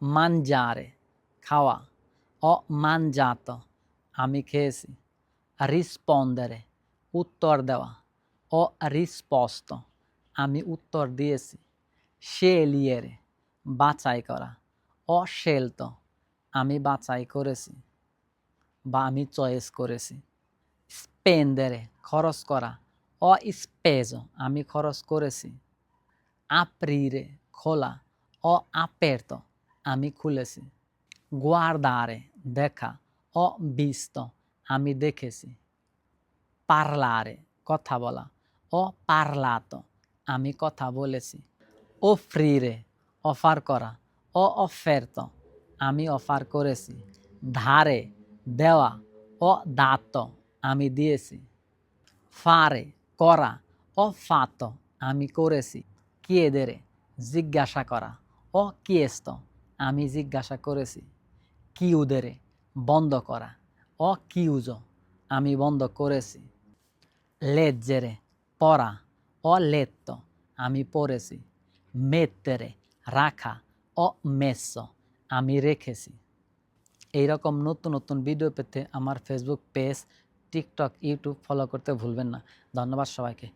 mangiare খাওয়া ho mangiato আমি খেয়েছি rispondere উত্তর দেওয়া অ risposto আমি উত্তর দিয়েছি scegliere বাছাই করা scelto আমি বাছাই করেছি বা আমি চয়েস করেছি স্পেন্ডারে খরচ করা অ স্পেজো আমি খরচ করেছি আপ্রিরে খোলা অ আপারতো আমি খুলেছি। গুয়ারদারে দেখা অ বিস্ত আমি দেখেছি। পারলারে কথা বলা ও পারলাতো আমি কথা বলেছি। অফ্রিরে অফার করা ও অফেরতো, আমি অফার করেছি। ধারে দেওয়া ও দাত আমি দিয়েছি। ফারে করা ও ফাত আমি করেছি। কিয়েদেরে জিজ্ঞাসা করা ও কিয়েস্ত আমি জিজ্ঞাসা করেছি কিউদেরে বন্ধ করা। ও কিউজ আমি বন্ধ করেছি। লেজ্জেরে পড়া ও লেত্ত। আমি পড়েছি মেত্তেরে। রাখা। অ মেস্স আমি রেখেছি। এইরকম নতুন নতুন ভিডিও পেতে আমার Facebook page TikTok YouTube follow করতে ভুলবেন না। ধন্যবাদ সবাইকে।